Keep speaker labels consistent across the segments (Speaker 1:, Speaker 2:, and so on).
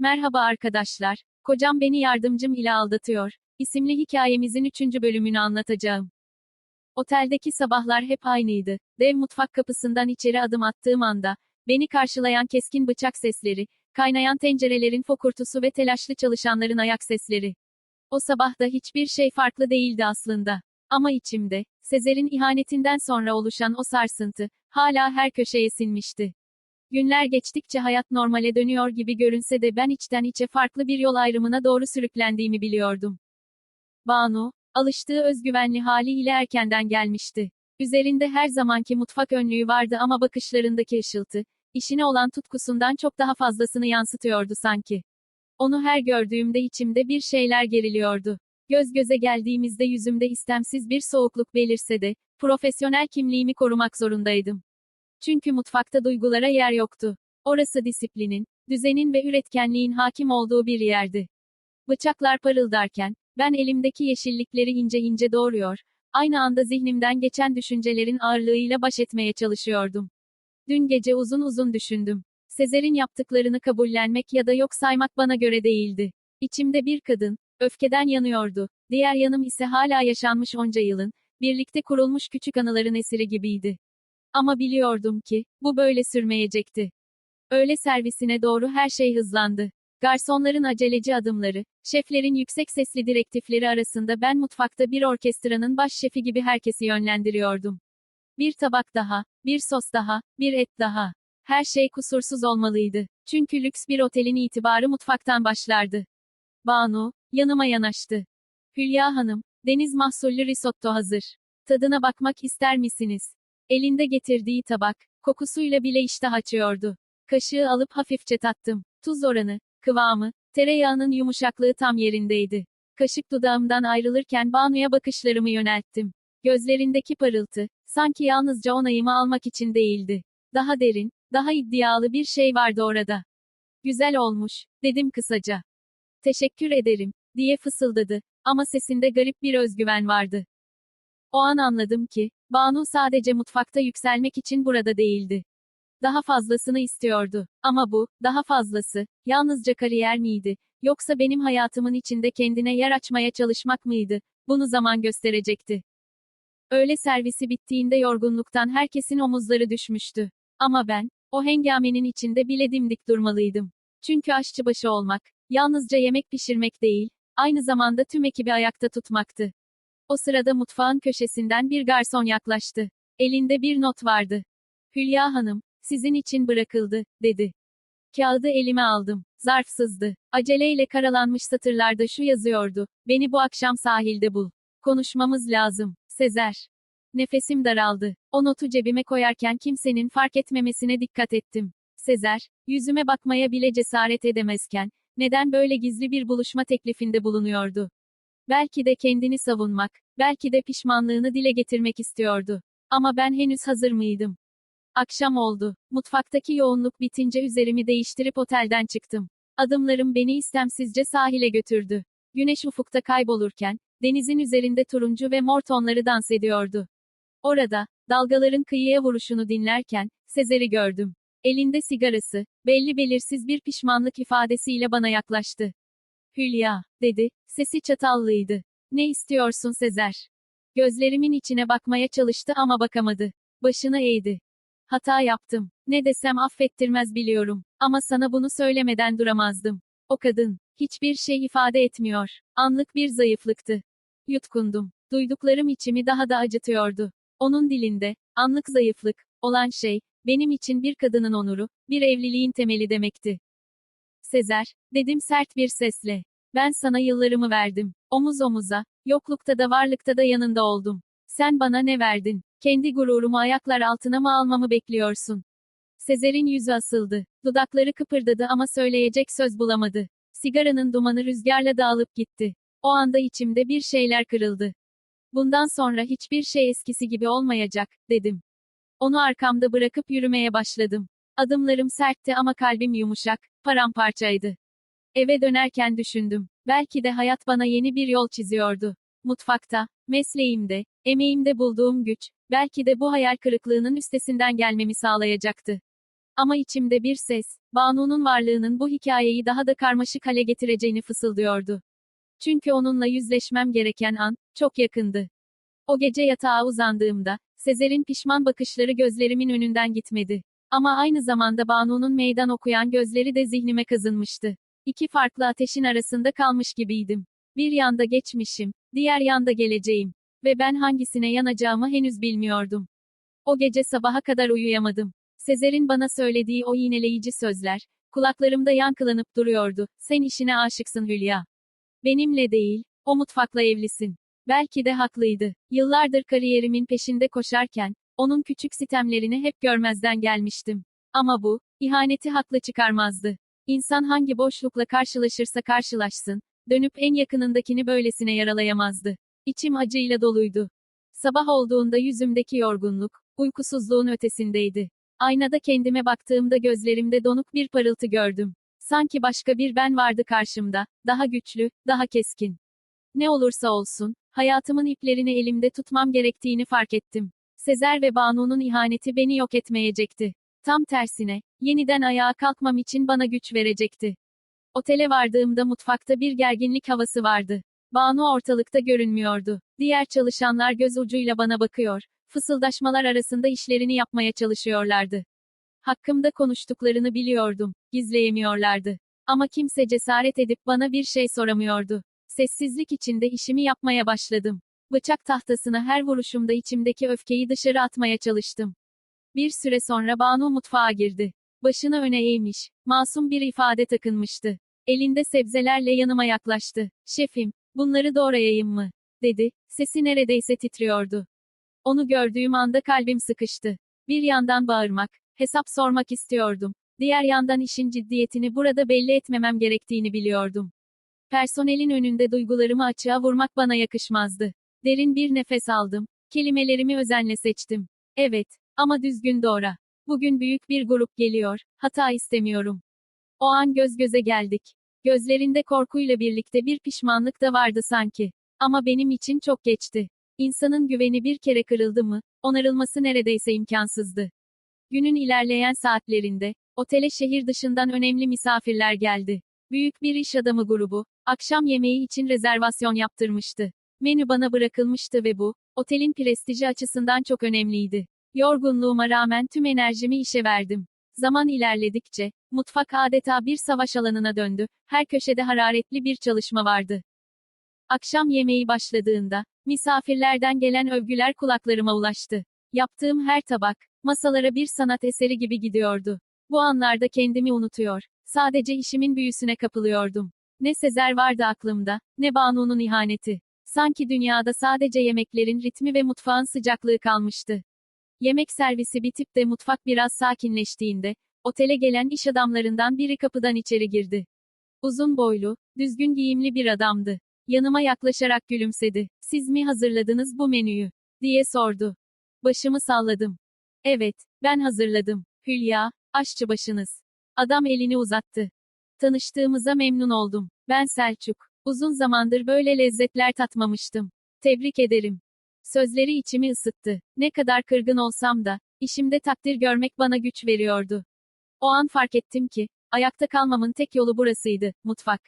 Speaker 1: Merhaba arkadaşlar. Kocam beni yardımcım ile aldatıyor. İsimli hikayemizin 3. bölümünü anlatacağım. Oteldeki sabahlar hep aynıydı. Dev mutfak kapısından içeri adım attığım anda, beni karşılayan keskin bıçak sesleri, kaynayan tencerelerin fokurtusu ve telaşlı çalışanların ayak sesleri. O sabah da hiçbir şey farklı değildi aslında. Ama içimde, Sezer'in ihanetinden sonra oluşan o sarsıntı, hala her köşeye sinmişti. Günler geçtikçe hayat normale dönüyor gibi görünse de ben içten içe farklı bir yol ayrımına doğru sürüklendiğimi biliyordum. Banu, alıştığı özgüvenli haliyle erkenden gelmişti. Üzerinde her zamanki mutfak önlüğü vardı ama bakışlarındaki ışıltı, işine olan tutkusundan çok daha fazlasını yansıtıyordu sanki. Onu her gördüğümde içimde bir şeyler geriliyordu. Göz göze geldiğimizde yüzümde istemsiz bir soğukluk belirse de, profesyonel kimliğimi korumak zorundaydım. Çünkü mutfakta duygulara yer yoktu. Orası disiplinin, düzenin ve üretkenliğin hakim olduğu bir yerdi. Bıçaklar parıldarken, ben elimdeki yeşillikleri ince ince doğruyor, aynı anda zihnimden geçen düşüncelerin ağırlığıyla baş etmeye çalışıyordum. Dün gece uzun uzun düşündüm. Sezer'in yaptıklarını kabullenmek ya da yok saymak bana göre değildi. İçimde bir kadın, öfkeden yanıyordu. Diğer yanım ise hala yaşanmış onca yılın, birlikte kurulmuş küçük anıların esiri gibiydi. Ama biliyordum ki, bu böyle sürmeyecekti. Öğle servisine doğru her şey hızlandı. Garsonların aceleci adımları, şeflerin yüksek sesli direktifleri arasında ben mutfakta bir orkestranın baş şefi gibi herkesi yönlendiriyordum. Bir tabak daha, bir sos daha, bir et daha. Her şey kusursuz olmalıydı. Çünkü lüks bir otelin itibarı mutfaktan başlardı. Banu, yanıma yanaştı. Hülya Hanım, deniz mahsullü risotto hazır. Tadına bakmak ister misiniz? Elinde getirdiği tabak, kokusuyla bile iştah açıyordu. Kaşığı alıp hafifçe tattım. Tuz oranı, kıvamı, tereyağının yumuşaklığı tam yerindeydi. Kaşık dudağımdan ayrılırken Banu'ya bakışlarımı yönelttim. Gözlerindeki parıltı, sanki yalnızca onayımı almak için değildi. Daha derin, daha iddialı bir şey vardı orada. Güzel olmuş, dedim kısaca. Teşekkür ederim, diye fısıldadı, ama sesinde garip bir özgüven vardı. O an anladım ki, Banu sadece mutfakta yükselmek için burada değildi. Daha fazlasını istiyordu. Ama bu, daha fazlası, yalnızca kariyer miydi? Yoksa benim hayatımın içinde kendine yer açmaya çalışmak mıydı? Bunu zaman gösterecekti. Öğle servisi bittiğinde yorgunluktan herkesin omuzları düşmüştü. Ama ben, o hengamenin içinde bile dimdik durmalıydım. Çünkü aşçıbaşı olmak, yalnızca yemek pişirmek değil, aynı zamanda tüm ekibi ayakta tutmaktı. O sırada mutfağın köşesinden bir garson yaklaştı. Elinde bir not vardı. Hülya Hanım, sizin için bırakıldı, dedi. Kağıdı elime aldım. Zarfsızdı. Aceleyle karalanmış satırlarda şu yazıyordu. Beni bu akşam sahilde bul. Konuşmamız lazım. Sezer. Nefesim daraldı. O notu cebime koyarken kimsenin fark etmemesine dikkat ettim. Sezer, yüzüme bakmaya bile cesaret edemezken, neden böyle gizli bir buluşma teklifinde bulunuyordu? Belki de kendini savunmak, belki de pişmanlığını dile getirmek istiyordu. Ama ben henüz hazır mıydım? Akşam oldu. Mutfaktaki yoğunluk bitince üzerimi değiştirip otelden çıktım. Adımlarım beni istemsizce sahile götürdü. Güneş ufukta kaybolurken, denizin üzerinde turuncu ve mor tonları dans ediyordu. Orada, dalgaların kıyıya vuruşunu dinlerken, Sezer'i gördüm. Elinde sigarası, belli belirsiz bir pişmanlık ifadesiyle bana yaklaştı. Hülya, dedi, sesi çatallıydı. Ne istiyorsun Sezer? Gözlerimin içine bakmaya çalıştı ama bakamadı. Başını eğdi. Hata yaptım. Ne desem affettirmez biliyorum. Ama sana bunu söylemeden duramazdım. O kadın, hiçbir şey ifade etmiyor. Anlık bir zayıflıktı. Yutkundum. Duyduklarım içimi daha da acıtıyordu. Onun dilinde, anlık zayıflık, olan şey, benim için bir kadının onuru, bir evliliğin temeli demekti. Sezer, dedim sert bir sesle. Ben sana yıllarımı verdim. Omuz omuza, yoklukta da varlıkta da yanında oldum. Sen bana ne verdin? Kendi gururumu ayaklar altına mı almamı bekliyorsun? Sezer'in yüzü asıldı. Dudakları kıpırdadı ama söyleyecek söz bulamadı. Sigaranın dumanı rüzgarla dağılıp gitti. O anda içimde bir şeyler kırıldı. Bundan sonra hiçbir şey eskisi gibi olmayacak, dedim. Onu arkamda bırakıp yürümeye başladım. Adımlarım sertti ama kalbim yumuşak, paramparçaydı. Eve dönerken düşündüm. Belki de hayat bana yeni bir yol çiziyordu. Mutfakta, mesleğimde, emeğimde bulduğum güç, belki de bu hayal kırıklığının üstesinden gelmemi sağlayacaktı. Ama içimde bir ses, Banu'nun varlığının bu hikayeyi daha da karmaşık hale getireceğini fısıldıyordu. Çünkü onunla yüzleşmem gereken an, çok yakındı. O gece yatağa uzandığımda, Sezer'in pişman bakışları gözlerimin önünden gitmedi. Ama aynı zamanda Banu'nun meydan okuyan gözleri de zihnime kazınmıştı. İki farklı ateşin arasında kalmış gibiydim. Bir yanda geçmişim, diğer yanda geleceğim. Ve ben hangisine yanacağımı henüz bilmiyordum. O gece sabaha kadar uyuyamadım. Sezer'in bana söylediği o iğneleyici sözler, kulaklarımda yankılanıp duruyordu. Sen işine aşıksın Hülya. Benimle değil, o mutfakla evlisin. Belki de haklıydı. Yıllardır kariyerimin peşinde koşarken, onun küçük sitemlerini hep görmezden gelmiştim. Ama bu, ihaneti haklı çıkarmazdı. İnsan hangi boşlukla karşılaşırsa karşılaşsın, dönüp en yakınındakini böylesine yaralayamazdı. İçim acıyla doluydu. Sabah olduğunda yüzümdeki yorgunluk, uykusuzluğun ötesindeydi. Aynada kendime baktığımda gözlerimde donuk bir parıltı gördüm. Sanki başka bir ben vardı karşımda, daha güçlü, daha keskin. Ne olursa olsun, hayatımın iplerini elimde tutmam gerektiğini fark ettim. Sezer ve Banu'nun ihaneti beni yok etmeyecekti. Tam tersine, yeniden ayağa kalkmam için bana güç verecekti. Otele vardığımda mutfakta bir gerginlik havası vardı. Banu ortalıkta görünmüyordu. Diğer çalışanlar göz ucuyla bana bakıyor, fısıldaşmalar arasında işlerini yapmaya çalışıyorlardı. Hakkımda konuştuklarını biliyordum, gizleyemiyorlardı. Ama kimse cesaret edip bana bir şey soramıyordu. Sessizlik içinde işimi yapmaya başladım. Bıçak tahtasına her vuruşumda içimdeki öfkeyi dışarı atmaya çalıştım. Bir süre sonra Banu mutfağa girdi. Başını öne eğmiş, masum bir ifade takınmıştı. Elinde sebzelerle yanıma yaklaştı. Şefim, bunları doğrayayım mı? dedi. Sesi neredeyse titriyordu. Onu gördüğüm anda kalbim sıkıştı. Bir yandan bağırmak, hesap sormak istiyordum. Diğer yandan işin ciddiyetini burada belli etmemem gerektiğini biliyordum. Personelin önünde duygularımı açığa vurmak bana yakışmazdı. Derin bir nefes aldım. Kelimelerimi özenle seçtim. Evet, ama düzgün doğra. Bugün büyük bir grup geliyor. Hata istemiyorum. O an göz göze geldik. Gözlerinde korkuyla birlikte bir pişmanlık da vardı sanki. Ama benim için çok geçti. İnsanın güveni bir kere kırıldı mı, onarılması neredeyse imkansızdı. Günün ilerleyen saatlerinde, otele şehir dışından önemli misafirler geldi. Büyük bir iş adamı grubu, akşam yemeği için rezervasyon yaptırmıştı. Menü bana bırakılmıştı ve bu, otelin prestiji açısından çok önemliydi. Yorgunluğuma rağmen tüm enerjimi işe verdim. Zaman ilerledikçe, mutfak adeta bir savaş alanına döndü, her köşede hararetli bir çalışma vardı. Akşam yemeği başladığında, misafirlerden gelen övgüler kulaklarıma ulaştı. Yaptığım her tabak, masalara bir sanat eseri gibi gidiyordu. Bu anlarda kendimi unutuyor, sadece işimin büyüsüne kapılıyordum. Ne Sezer vardı aklımda, ne Banu'nun ihaneti. Sanki dünyada sadece yemeklerin ritmi ve mutfağın sıcaklığı kalmıştı. Yemek servisi bitip de mutfak biraz sakinleştiğinde, otele gelen iş adamlarından biri kapıdan içeri girdi. Uzun boylu, düzgün giyimli bir adamdı. Yanıma yaklaşarak gülümsedi. Siz mi hazırladınız bu menüyü? diye sordu. Başımı salladım. Evet, ben hazırladım. Hülya, aşçı başınız. Adam elini uzattı. Tanıştığımıza memnun oldum. Ben Selçuk. Uzun zamandır böyle lezzetler tatmamıştım. Tebrik ederim. Sözleri içimi ısıttı. Ne kadar kırgın olsam da, işimde takdir görmek bana güç veriyordu. O an fark ettim ki, ayakta kalmamın tek yolu burasıydı, mutfak.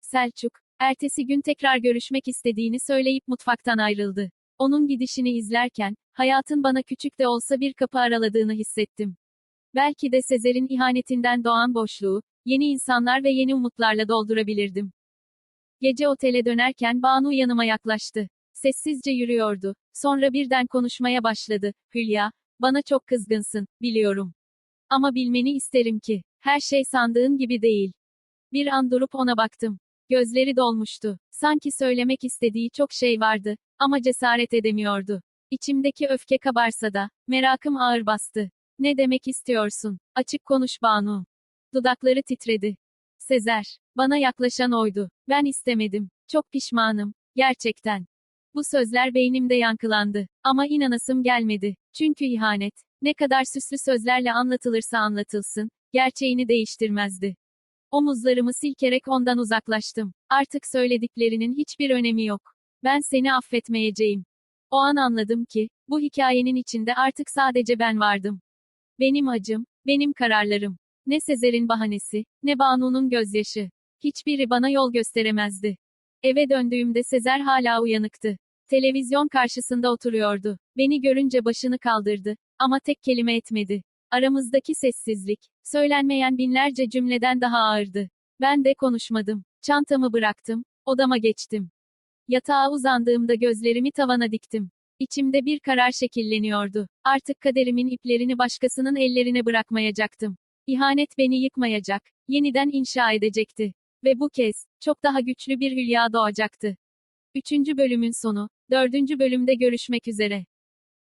Speaker 1: Selçuk, ertesi gün tekrar görüşmek istediğini söyleyip mutfaktan ayrıldı. Onun gidişini izlerken, hayatın bana küçük de olsa bir kapı araladığını hissettim. Belki de Sezer'in ihanetinden doğan boşluğu, yeni insanlar ve yeni umutlarla doldurabilirdim. Gece otele dönerken Banu yanıma yaklaştı. Sessizce yürüyordu. Sonra birden konuşmaya başladı. Hülya, bana çok kızgınsın, biliyorum. Ama bilmeni isterim ki, her şey sandığın gibi değil. Bir an durup ona baktım. Gözleri dolmuştu. Sanki söylemek istediği çok şey vardı, ama cesaret edemiyordu. İçimdeki öfke kabarsa da, merakım ağır bastı. Ne demek istiyorsun? Açık konuş Banu. Dudakları titredi. Sezer, bana yaklaşan oydu. Ben istemedim. Çok pişmanım. Gerçekten. Bu sözler beynimde yankılandı. Ama inanasım gelmedi. Çünkü ihanet, ne kadar süslü sözlerle anlatılırsa anlatılsın, gerçeğini değiştirmezdi. Omuzlarımı silkerek ondan uzaklaştım. Artık söylediklerinin hiçbir önemi yok. Ben seni affetmeyeceğim. O an anladım ki, bu hikayenin içinde artık sadece ben vardım. Benim acım, Benim kararlarım. Ne Sezer'in bahanesi, ne Banu'nun gözyaşı. Hiçbiri bana yol gösteremezdi. Eve döndüğümde Sezer hala uyanıktı. Televizyon karşısında oturuyordu. Beni görünce başını kaldırdı. Ama tek kelime etmedi. Aramızdaki sessizlik, söylenmeyen binlerce cümleden daha ağırdı. Ben de konuşmadım. Çantamı bıraktım, odama geçtim. Yatağa uzandığımda gözlerimi tavana diktim. İçimde bir karar şekilleniyordu. Artık kaderimin iplerini başkasının ellerine bırakmayacaktım. İhanet beni yıkmayacak, yeniden inşa edecekti. Ve bu kez, çok daha güçlü bir hülya doğacaktı. Üçüncü bölümün sonu, dördüncü bölümde görüşmek üzere.